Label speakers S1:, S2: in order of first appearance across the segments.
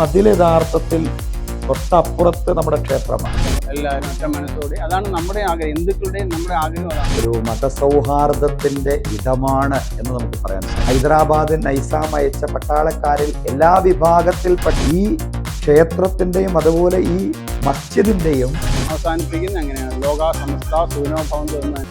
S1: മതിൽ യഥാർത്ഥത്തിൽ തൊട്ടപ്പുറത്ത് നമ്മുടെ ക്ഷേത്രമാണ്.
S2: എല്ലാവരും ഒറ്റ മനസ്സോടെ അതാണ് നമ്മുടെ ആഗ്രഹം. ഹിന്ദുക്കളുടെയും നമ്മുടെ ആഗ്രഹം
S1: ഒരു മതസൗഹാർദ്ദത്തിന്റെ ഇടമാണ് എന്ന് നമുക്ക് പറയാം സാധിക്കും. ഹൈദരാബാദ് നൈസാം അയച്ച പട്ടാളക്കാരിൽ എല്ലാ വിഭാഗത്തിൽപ്പെട്ട ഈ ക്ഷേത്രത്തിന്റെയും അതുപോലെ ഈ മസ്ജിദിന്റെയും
S2: അവസാനിപ്പിക്കുന്നത് അങ്ങനെയാണ്. ലോക സമസ്ത സൂനോ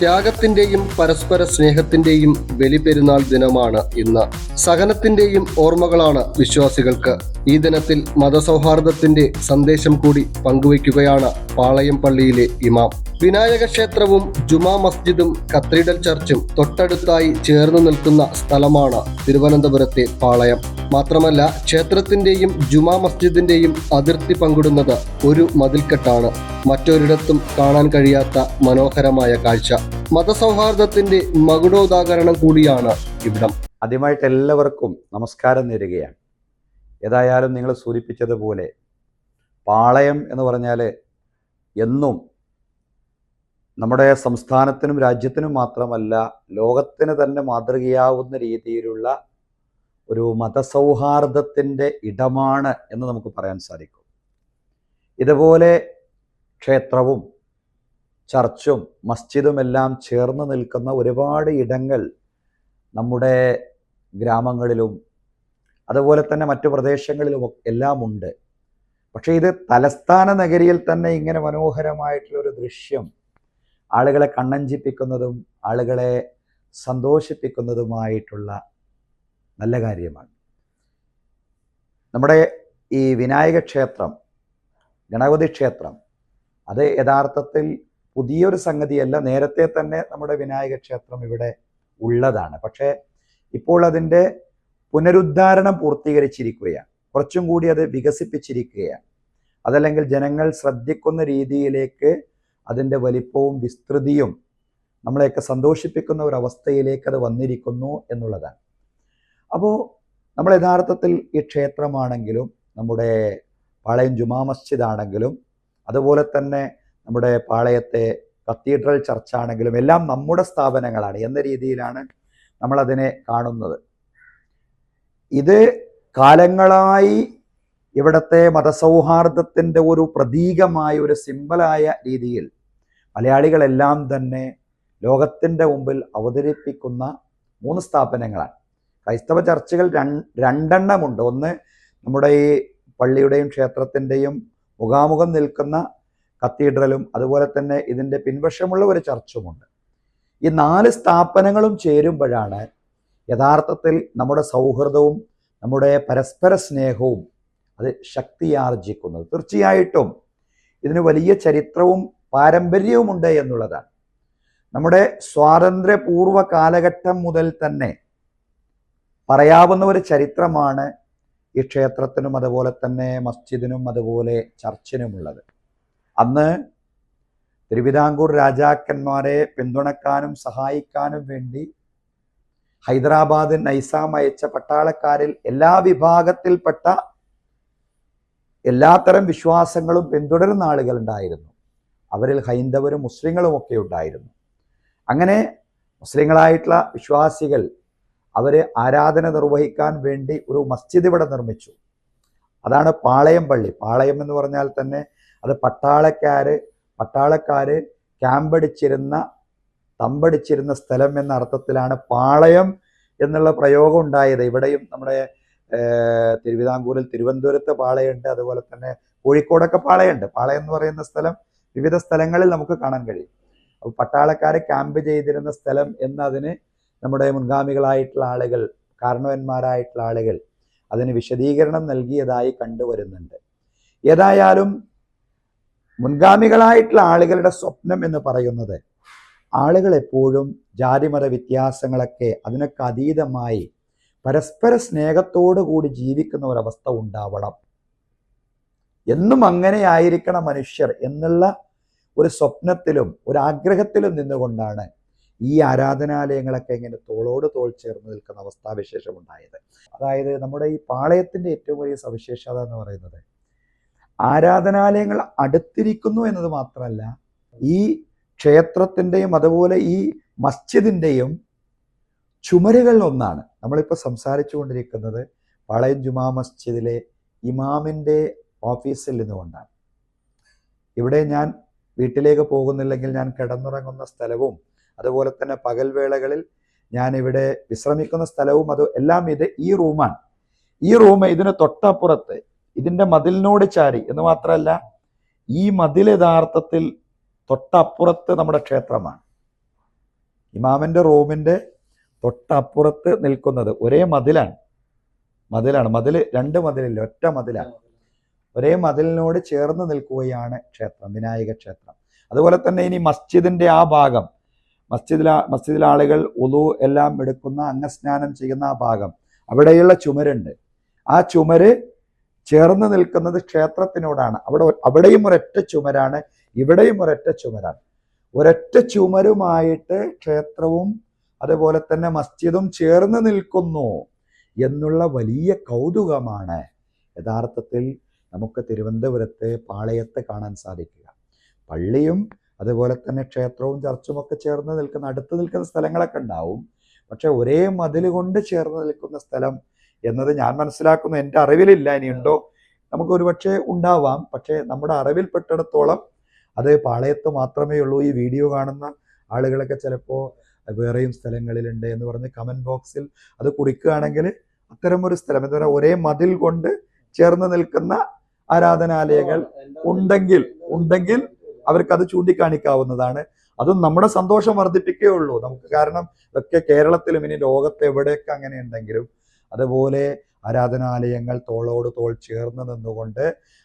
S3: ത്യാഗത്തിന്റെയും പരസ്പര സ്നേഹത്തിന്റെയും ബലിപെരുന്നാൾ ദിനമാണ് ഇന്ന്. സഹനത്തിന്റെയും ഓർമ്മകളാണ് വിശ്വാസികൾക്ക്. ഈ ദിനത്തിൽ മതസൗഹാർദ്ദത്തിന്റെ സന്ദേശം കൂടി പങ്കുവയ്ക്കുകയാണ് പാളയം പള്ളിയിലെ ഇമാം. വിനായക ക്ഷേത്രവും ജുമാ മസ്ജിദും കത്തീഡ്രൽ ചർച്ചും തൊട്ടടുത്തായി ചേർന്ന് നിൽക്കുന്ന സ്ഥലമാണ് തിരുവനന്തപുരത്തെ പാളയം. മാത്രമല്ല ക്ഷേത്രത്തിന്റെയും ജുമാ മസ്ജിദിന്റെയും അതിർത്തി പങ്കിടുന്നത് ഒരു മതിൽക്കെട്ടാണ്. മറ്റൊരിടത്തും കാണാൻ കഴിയാത്ത മനോഹരമായ കാഴ്ച. മതസൗഹാർദ്ദത്തിന്റെ മകുടോദാഹരണം കൂടിയാണ് ഇവിടം.
S1: ആദ്യമായിട്ട് എല്ലാവർക്കും നമസ്കാരം നേരുകയാണ്. ഏതായാലും നിങ്ങൾ സൂചിപ്പിച്ചതുപോലെ പാളയം എന്ന് പറഞ്ഞാൽ എന്നും നമ്മുടെ സംസ്ഥാനത്തിനും രാജ്യത്തിനും മാത്രമല്ല ലോകത്തിന് തന്നെ മാതൃകയാവുന്ന രീതിയിലുള്ള ഒരു മതസൗഹാർദ്ദത്തിന്റെ ഇടമാണ് എന്ന് നമുക്ക് പറയാൻ സാധിക്കും. ഇതുപോലെ ക്ഷേത്രവും ചർച്ചും മസ്ജിദും എല്ലാം ചേർന്ന് നിൽക്കുന്ന ഒരുപാട് ഇടങ്ങൾ നമ്മുടെ ഗ്രാമങ്ങളിലും അതുപോലെ തന്നെ മറ്റു പ്രദേശങ്ങളിലും എല്ലാം ഉണ്ട്. പക്ഷേ ഇത് തലസ്ഥാന നഗരിയിൽ തന്നെ ഇങ്ങനെ മനോഹരമായിട്ടുള്ളൊരു ദൃശ്യം ആളുകളെ കണ്ണഞ്ചിപ്പിക്കുന്നതും ആളുകളെ സന്തോഷിപ്പിക്കുന്നതുമായിട്ടുള്ള നല്ല കാര്യമാണ്. നമ്മുടെ ഈ വിനായക ക്ഷേത്രം ഗണപതി ക്ഷേത്രം അത് യഥാർത്ഥത്തിൽ പുതിയൊരു സംഗതിയല്ല. നേരത്തെ തന്നെ നമ്മുടെ വിനായക ക്ഷേത്രം ഇവിടെ ഉള്ളതാണ്. പക്ഷേ ഇപ്പോൾ അതിന്റെ പുനരുദ്ധാരണം പൂർത്തീകരിച്ചിരിക്കുകയാണ്. കുറച്ചും കൂടി അത് വികസിപ്പിച്ചിരിക്കുകയാണ്. അതല്ലെങ്കിൽ ജനങ്ങൾ ശ്രദ്ധിക്കുന്ന രീതിയിലേക്ക് അതിന്റെ വലിപ്പവും വിസ്തൃതിയും നമ്മളെയൊക്കെ സന്തോഷിപ്പിക്കുന്ന ഒരു അവസ്ഥയിലേക്ക് അത് വന്നിരിക്കുന്നു എന്നുള്ളതാണ്. അപ്പോൾ നമ്മൾ യഥാർത്ഥത്തിൽ ഈ ക്ഷേത്രമാണെങ്കിലും നമ്മുടെ പാളയം ജുമാ മസ്ജിദ് ആണെങ്കിലും അതുപോലെ തന്നെ നമ്മുടെ പാളയത്തെ കത്തീഡ്രൽ ചർച്ചാണെങ്കിലും എല്ലാം നമ്മുടെ സ്ഥാപനങ്ങളാണ് എന്ന രീതിയിലാണ് നമ്മളതിനെ കാണുന്നത്. ഇത് കാലങ്ങളായി ഇവിടത്തെ മതസൗഹാർദ്ദത്തിന്റെ ഒരു പ്രതീകമായ ഒരു സിമ്പിളായ രീതിയിൽ മലയാളികളെല്ലാം തന്നെ ലോകത്തിന്റെ മുമ്പിൽ അവതരിപ്പിക്കുന്ന മൂന്ന് സ്ഥാപനങ്ങളാണ്. ക്രൈസ്തവ ചർച്ചുകൾ രണ്ടെണ്ണമുണ്ട്. ഒന്ന് നമ്മുടെ ഈ പള്ളിയുടെയും ക്ഷേത്രത്തിന്റെയും മുഖാമുഖം നിൽക്കുന്ന കത്തീഡ്രലും അതുപോലെ തന്നെ ഇതിന്റെ പിൻവശമുള്ള ഒരു ചർച്ചുമുണ്ട്. ഈ നാല് സ്ഥാപനങ്ങളും ചേരുമ്പോഴാണ് യഥാർത്ഥത്തിൽ നമ്മുടെ സൗഹൃദവും നമ്മുടെ പരസ്പര സ്നേഹവും അത് ശക്തിയാർജിക്കുന്നത്. തീർച്ചയായിട്ടും ഇതിന് വലിയ ചരിത്രവും പാരമ്പര്യവുമുണ്ട് എന്നുള്ളതാണ്. നമ്മുടെ സ്വാതന്ത്ര്യപൂർവ കാലഘട്ടം മുതൽ തന്നെ പറയാവുന്ന ഒരു ചരിത്രമാണ് ഈ ക്ഷേത്രത്തിനും അതുപോലെ തന്നെ മസ്ജിദിനും അതുപോലെ ചർച്ചിനുമുള്ളത്. അന്ന് തിരുവിതാംകൂർ രാജാക്കന്മാരെ പിന്തുണക്കാനും സഹായിക്കാനും വേണ്ടി ഹൈദരാബാദ് നൈസാം അയച്ച പട്ടാളക്കാരിൽ എല്ലാ വിഭാഗത്തിൽപ്പെട്ട എല്ലാത്തരം വിശ്വാസങ്ങളും പിന്തുടരുന്ന ആളുകൾ ഉണ്ടായിരുന്നു അവരിൽ ഹൈന്ദവരും മുസ്ലിങ്ങളും ഒക്കെ ഉണ്ടായിരുന്നു. അങ്ങനെ മുസ്ലിങ്ങളായിട്ടുള്ള വിശ്വാസികൾ അവർ ആരാധന നിർവഹിക്കാൻ വേണ്ടി ഒരു മസ്ജിദ് ഇവിടെ നിർമ്മിച്ചു. അതാണ് പാളയം പള്ളി. പാളയം എന്ന് പറഞ്ഞാൽ തന്നെ അത് പട്ടാളക്കാര് പട്ടാളക്കാര് ക്യാമ്പടിച്ചിരുന്ന തമ്പടിച്ചിരുന്ന സ്ഥലം എന്ന അർത്ഥത്തിലാണ് പാളയം എന്നുള്ള പ്രയോഗം ഉണ്ടായത്. ഇവിടെയും നമ്മുടെ തിരുവിതാംകൂറിൽ തിരുവനന്തപുരത്ത് പാളയുണ്ട് അതുപോലെ തന്നെ കോഴിക്കോടൊക്കെ പാളയുണ്ട് പാളയം എന്ന് പറയുന്ന സ്ഥലം വിവിധ സ്ഥലങ്ങളിൽ നമുക്ക് കാണാൻ കഴിയും. അപ്പോൾ പട്ടാളക്കാരെ ക്യാമ്പ് ചെയ്തിരുന്ന സ്ഥലം എന്നതിന് നമ്മുടെ മുൻഗാമികളായിട്ടുള്ള ആളുകൾ കാരണവന്മാരായിട്ടുള്ള ആളുകൾ അതിന് വിശദീകരണം നൽകിയതായി കണ്ടുവരുന്നുണ്ട്. ഏതായാലും മുൻഗാമികളായിട്ടുള്ള ആളുകളുടെ സ്വപ്നം എന്ന് പറയുന്നത് ആളുകൾ എപ്പോഴും ജാതിമത വ്യത്യാസങ്ങളൊക്കെ അതിനൊക്കെ അതീതമായി പരസ്പര സ്നേഹത്തോടു കൂടി ജീവിക്കുന്ന ഒരവസ്ഥ ഉണ്ടാവണം. എന്നും അങ്ങനെ ആയിരിക്കണം മനുഷ്യർ എന്നുള്ള ഒരു സ്വപ്നത്തിലും ഒരു ആഗ്രഹത്തിലും നിന്നുകൊണ്ടാണ് ഈ ആരാധനാലയങ്ങളൊക്കെ ഇങ്ങനെ തോളോട് തോൾ ചേർന്ന് നിൽക്കുന്ന അവസ്ഥാവിശേഷം ഉണ്ടായത്. അതായത് നമ്മുടെ ഈ പാളയത്തിന്റെ ഏറ്റവും വലിയ സവിശേഷത എന്ന് പറയുന്നത് ആരാധനാലയങ്ങൾ അടുത്തിരിക്കുന്നു എന്നത് മാത്രമല്ല ഈ ക്ഷേത്രത്തിന്റെയും അതുപോലെ ഈ മസ്ജിദിന്റെയും ചുമരുകളിൽ ഒന്നാണ് നമ്മളിപ്പോൾ സംസാരിച്ചു കൊണ്ടിരിക്കുന്നത് പാളയം ജുമാ മസ്ജിദിലെ ഇമാമിന്റെ ഓഫീസിൽ നിന്നുകൊണ്ടാണ്. ഇവിടെ ഞാൻ വീട്ടിലേക്ക് പോകുന്നില്ലെങ്കിൽ ഞാൻ കിടന്നുറങ്ങുന്ന സ്ഥലവും അതുപോലെ തന്നെ പകൽവേളകളിൽ ഞാൻ ഇവിടെ വിശ്രമിക്കുന്ന സ്ഥലവും അത് എല്ലാം ഇത് ഈ റൂമാണ്. ഈ റൂം ഇതിന് തൊട്ടപ്പുറത്ത് ഇതിന്റെ മതിലിനോട് ചാരി എന്ന് മാത്രമല്ല ഈ മതിൽ യഥാർത്ഥത്തിൽ തൊട്ടപ്പുറത്ത് നമ്മുടെ ക്ഷേത്രമാണ്. ഇമാമിന്റെ റൂമിന്റെ തൊട്ടപ്പുറത്ത് നിൽക്കുന്നത് ഒരേ മതിലാണ്. മതിലാണ്. മതിൽ രണ്ട് മതിലില്ല ഒറ്റ മതിലാണ്. ഒരേ മതിലിനോട് ചേർന്ന് നിൽക്കുകയാണ് ക്ഷേത്രം വിനായക ക്ഷേത്രം. അതുപോലെ തന്നെ ഇനി മസ്ജിദിന്റെ ആ ഭാഗം മസ്ജിദിലെ മസ്ജിദിലെ ആളുകൾ എല്ലാം എടുക്കുന്ന അംഗസ്നാനം ചെയ്യുന്ന ആ ഭാഗം. അവിടെയുള്ള ചുമരുണ്ട്. ആ ചുമര് ചേർന്ന് നിൽക്കുന്നത് ക്ഷേത്രത്തിനോടാണ്. അവിടെ അവിടെയും ഒരൊറ്റ ചുമരാണ് ഇവിടെയും ഒരൊറ്റ ചുമരാണ്. ഒരൊറ്റ ചുമരുമായിട്ട് ക്ഷേത്രവും അതുപോലെ തന്നെ മസ്ജിദും ചേർന്ന് നിൽക്കുന്നു എന്നുള്ള വലിയ കൗതുകമാണ് യഥാർത്ഥത്തിൽ നമുക്ക് തിരുവനന്തപുരത്ത് പാളയത്ത് കാണാൻ സാധിക്കുക. പള്ളിയും അതുപോലെ തന്നെ ക്ഷേത്രവും ചർച്ചുമൊക്കെ ചേർന്ന് നിൽക്കുന്ന അടുത്ത് നിൽക്കുന്ന സ്ഥലങ്ങളൊക്കെ ഉണ്ടാവും. പക്ഷെ ഒരേ മതിൽ കൊണ്ട് ചേർന്ന് നിൽക്കുന്ന സ്ഥലം എന്നത് ഞാൻ മനസ്സിലാക്കുന്നു എന്റെ അറിവിലില്ല. ഇനിയുണ്ടോ? നമുക്ക് ഒരുപക്ഷെ ഉണ്ടാവാം. പക്ഷേ നമ്മുടെ അറിവിൽപ്പെട്ടിടത്തോളം അത് പാളയത്ത് മാത്രമേ ഉള്ളൂ. ഈ വീഡിയോ കാണുന്ന ആളുകളൊക്കെ ചിലപ്പോൾ വേറെയും സ്ഥലങ്ങളിലുണ്ട് എന്ന് പറഞ്ഞ് കമന്റ് ബോക്സിൽ അത് കുറിക്കുകയാണെങ്കിൽ അത്തരമൊരു സ്ഥലം എന്താ പറയുക ഒരേ മതിൽ കൊണ്ട് ചേർന്ന് നിൽക്കുന്ന ആരാധനാലയങ്ങൾ ഉണ്ടെങ്കിൽ ഉണ്ടെങ്കിൽ അവർക്ക് അത് ചൂണ്ടിക്കാണിക്കാവുന്നതാണ്. അതും നമ്മുടെ സന്തോഷം വർദ്ധിപ്പിക്കേ ഉള്ളൂ നമുക്ക് കാരണം ഇതൊക്കെ കേരളത്തിലും ഇനി ലോകത്ത് എവിടെയൊക്കെ അങ്ങനെ ഉണ്ടെങ്കിലും അതുപോലെ ആരാധനാലയങ്ങൾ തോളോട് തോൾ ചേർന്ന് നിന്നുകൊണ്ട്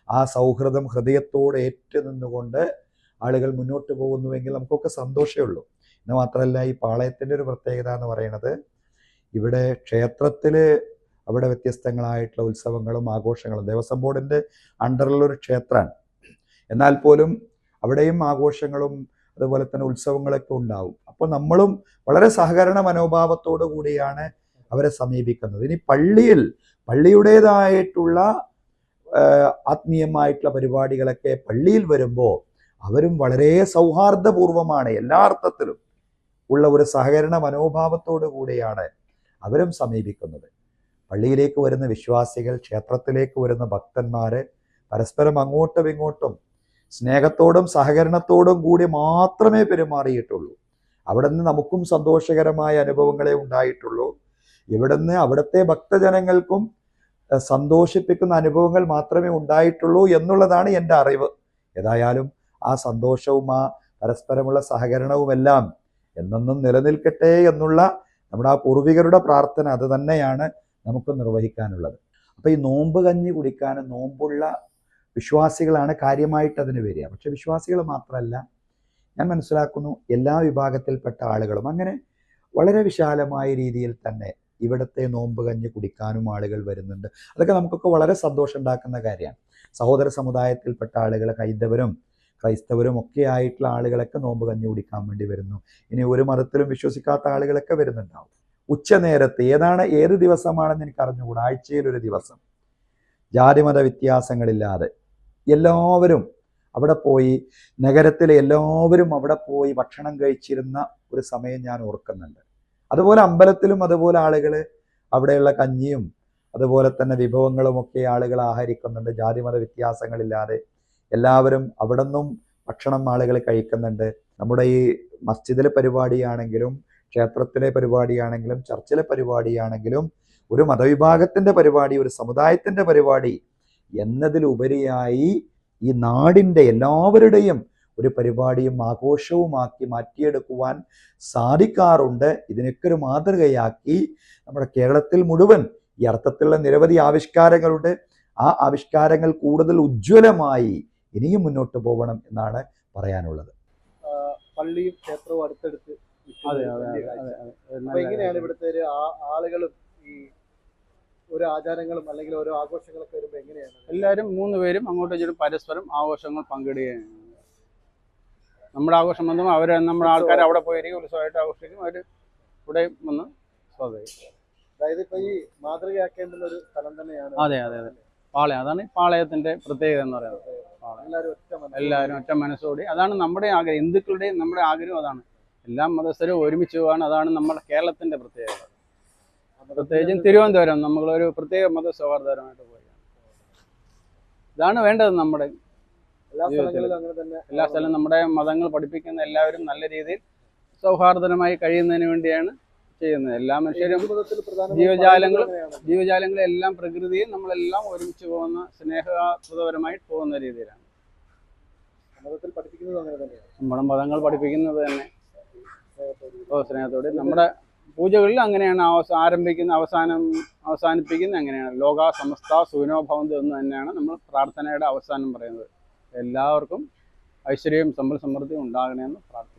S1: ആ സൗഹൃദം ഹൃദയത്തോട് ഏറ്റു നിന്നുകൊണ്ട് ആളുകൾ മുന്നോട്ട് പോകുന്നുവെങ്കിൽ നമുക്കൊക്കെ സന്തോഷമേ ഉള്ളൂ എന്ന് മാത്രമല്ല ഈ പാളയത്തിന്റെ ഒരു പ്രത്യേകത എന്ന് പറയുന്നത് ഇവിടെ ക്ഷേത്രത്തിൽ അവിടെ വ്യത്യസ്തങ്ങളായിട്ടുള്ള ഉത്സവങ്ങളും ആഘോഷങ്ങളും ദേവസ്വം ബോർഡിന്റെ ഒരു ക്ഷേത്രമാണ്. എന്നാൽ പോലും അവിടെയും ആഘോഷങ്ങളും അതുപോലെ തന്നെ ഉത്സവങ്ങളൊക്കെ ഉണ്ടാവും. അപ്പോൾ നമ്മളും വളരെ സഹകരണ മനോഭാവത്തോടു കൂടിയാണ് അവരെ സമീപിക്കുന്നത്. ഇനി പള്ളിയിൽ പള്ളിയുടേതായിട്ടുള്ള ആത്മീയമായിട്ടുള്ള പരിപാടികളൊക്കെ പള്ളിയിൽ വരുമ്പോൾ അവരും വളരെ സൗഹാർദ്ദപൂർവമാണ് എല്ലാ അർത്ഥത്തിലും ഉള്ള ഒരു സഹകരണ മനോഭാവത്തോടു കൂടിയാണ് അവരും സമീപിക്കുന്നത്. പള്ളിയിലേക്ക് വരുന്ന വിശ്വാസികൾ ക്ഷേത്രത്തിലേക്ക് വരുന്ന ഭക്തന്മാർ പരസ്പരം അങ്ങോട്ടും ഇങ്ങോട്ടും സ്നേഹത്തോടും സഹകരണത്തോടും കൂടി മാത്രമേ പെരുമാറിയിട്ടുള്ളൂ. അവിടെ നിന്ന് നമുക്കും സന്തോഷകരമായ അനുഭവങ്ങളെ ഉണ്ടായിട്ടുള്ളൂ. ഇവിടുന്ന് അവിടുത്തെ ഭക്തജനങ്ങൾക്കും സന്തോഷിപ്പിക്കുന്ന അനുഭവങ്ങൾ മാത്രമേ ഉണ്ടായിട്ടുള്ളൂ എന്നുള്ളതാണ് എന്റെ അറിവ്. ഏതായാലും ആ സന്തോഷവും ആ പരസ്പരമുള്ള സഹകരണവുമെല്ലാം എന്നെന്നും നിലനിൽക്കട്ടെ എന്നുള്ള നമ്മുടെ ആ പൂർവികരുടെ പ്രാർത്ഥന അത് തന്നെയാണ് നമുക്ക് നിർവഹിക്കാനുള്ളത്. അപ്പോൾ ഈ നോമ്പ് കഞ്ഞി കുടിക്കാനും നോമ്പുള്ള വിശ്വാസികളാണ് കാര്യമായിട്ട് അതിന് വരിക. പക്ഷെ വിശ്വാസികൾ മാത്രമല്ല ഞാൻ മനസ്സിലാക്കുന്നു എല്ലാ വിഭാഗത്തിൽപ്പെട്ട ആളുകളും അങ്ങനെ വളരെ വിശാലമായ രീതിയിൽ തന്നെ ഇവിടുത്തെ നോമ്പ് കഞ്ഞി കുടിക്കാനും ആളുകൾ വരുന്നുണ്ട്. അതൊക്കെ നമുക്കൊക്കെ വളരെ സന്തോഷം ഉണ്ടാക്കുന്ന കാര്യമാണ്. സഹോദര സമുദായത്തിൽപ്പെട്ട ആളുകൾ ഹൈന്ദവരും ക്രൈസ്തവരും ഒക്കെ ആയിട്ടുള്ള ആളുകളൊക്കെ നോമ്പ് കഞ്ഞി കുടിക്കാൻ വേണ്ടി വരുന്നു. ഇനി ഒരു മതത്തിലും വിശ്വസിക്കാത്ത ആളുകളൊക്കെ വരുന്നുണ്ടാവും. ഉച്ചനേരത്ത് ഏതാണ് ഏത് ദിവസമാണെന്ന് എനിക്ക് അറിഞ്ഞുകൂടാ ആഴ്ചയിൽ ഒരു ദിവസം. ജാതിമത വ്യത്യാസങ്ങളില്ലാതെ. എല്ലാവരും അവിടെ പോയി നഗരത്തിലെ എല്ലാവരും അവിടെ പോയി ഭക്ഷണം കഴിച്ചിരുന്ന ഒരു സമയം ഞാൻ ഓർക്കുന്നുണ്ട്. അതുപോലെ അമ്പലത്തിലും അതുപോലെ ആളുകൾ അവിടെയുള്ള കഞ്ഞിയും അതുപോലെ തന്നെ വിഭവങ്ങളും ഒക്കെ ആളുകൾ ആഹരിക്കുന്നുണ്ട്. ജാതിമത വ്യത്യാസങ്ങളില്ലാതെ എല്ലാവരും അവിടെ നിന്നും ഭക്ഷണം ആളുകൾ കഴിക്കുന്നുണ്ട്. നമ്മുടെ ഈ മസ്ജിദിലെ പരിപാടിയാണെങ്കിലും ക്ഷേത്രത്തിലെ പരിപാടിയാണെങ്കിലും ചർച്ചിലെ പരിപാടിയാണെങ്കിലും ഒരു മതവിഭാഗത്തിന്റെ പരിപാടി ഒരു സമുദായത്തിന്റെ പരിപാടി എന്നതിലുപരിയായി ഈ നാടിന്റെ എല്ലാവരുടെയും ഒരു പരിപാടിയും ആഘോഷവുമാക്കി മാറ്റിയെടുക്കുവാൻ സാധിക്കാറുണ്ട്. ഇതിനൊക്കെ ഒരു മാതൃകയാക്കി നമ്മുടെ കേരളത്തിൽ മുഴുവൻ ഈ അർത്ഥത്തിലുള്ള നിരവധി ആവിഷ്കാരങ്ങളുണ്ട്. ആ ആവിഷ്കാരങ്ങൾ കൂടുതൽ ഉജ്ജ്വലമായി ഇനിയും മുന്നോട്ട് പോകണം എന്നാണ് പറയാനുള്ളത്.
S4: പള്ളിയും ക്ഷേത്രവും അടുത്തടുത്ത് എങ്ങനെയാണ്. ഇവിടുത്തെ ആളുകളും ഈ ഓരോ ആചാരങ്ങളും അല്ലെങ്കിൽ ഓരോ ആഘോഷങ്ങളൊക്കെ വരുമ്പോൾ എങ്ങനെയാണ്?
S2: എല്ലാവരും മൂന്ന് പേരും അങ്ങോട്ടും ഇങ്ങോട്ടും പരസ്പരം ആഘോഷങ്ങൾ പങ്കിടുകയാണ്. നമ്മുടെ ആഘോഷം വന്നും അവർ നമ്മുടെ ആൾക്കാർ അവിടെ പോയിരിക്കും ഉത്സവമായിട്ട് ആഘോഷിക്കും അവർ ഇവിടെ വന്ന് സ്വാഗതം.
S4: അതായത് ഇപ്പൊ ഈ മാതൃകയാക്കേണ്ടുന്ന ഒരു സ്ഥലം തന്നെയാണ്.
S2: അതെ അതെ അതെ. പാളയം. അതാണ് ഈ പാളയത്തിന്റെ പ്രത്യേകത എന്ന് പറയുന്നത്.
S4: എല്ലാവരും ഒറ്റ
S2: എല്ലാവരും ഒറ്റ മനസ്സോടി. അതാണ് നമ്മുടെ ആഗ്രഹം. ഹിന്ദുക്കളുടെയും നമ്മുടെ ആഗ്രഹം അതാണ്. എല്ലാ മതസ്ഥരും ഒരുമിച്ച് പോകാൻ അതാണ് നമ്മുടെ കേരളത്തിന്റെ പ്രത്യേകത. പ്രത്യേകിച്ചും തിരുവനന്തപുരം നമ്മളൊരു പ്രത്യേക മത സൗഹാർദ്ദപരമായിട്ട് പോയി. ഇതാണ് വേണ്ടത് നമ്മുടെ
S4: എല്ലാ
S2: സ്ഥലവും നമ്മുടെ മതങ്ങൾ പഠിപ്പിക്കുന്ന എല്ലാവരും നല്ല രീതിയിൽ സൗഹാർദ്ദമായി കഴിയുന്നതിന് വേണ്ടിയാണ് ചെയ്യുന്നത്. എല്ലാ മനുഷ്യരും ജീവജാലങ്ങളും
S4: ജീവജാലങ്ങളും- എല്ലാം
S2: ജീവജാലങ്ങളെല്ലാം പ്രകൃതിയും നമ്മളെല്ലാം ഒരുമിച്ച് പോകുന്ന സ്നേഹപ്രദപരമായി പോകുന്ന രീതിയിലാണ്. നമ്മുടെ മതങ്ങൾ പഠിപ്പിക്കുന്നത് തന്നെ. ഓ സ്നേഹത്തോടെ നമ്മുടെ പൂജകളിൽ അങ്ങനെയാണ് ആരംഭിക്കുന്ന അവസാനം അവസാനിപ്പിക്കുന്ന അങ്ങനെയാണ്. ലോക സമസ്ത സുവിനോഭവന്ത് എന്ന് തന്നെയാണ് നമ്മൾ പ്രാർത്ഥനയുടെ അവസാനം പറയുന്നത്. എല്ലാവർക്കും ഐശ്വര്യവും സമ്പൽ സമൃദ്ധിയും ഉണ്ടാകണമെന്ന് പ്രാർത്ഥന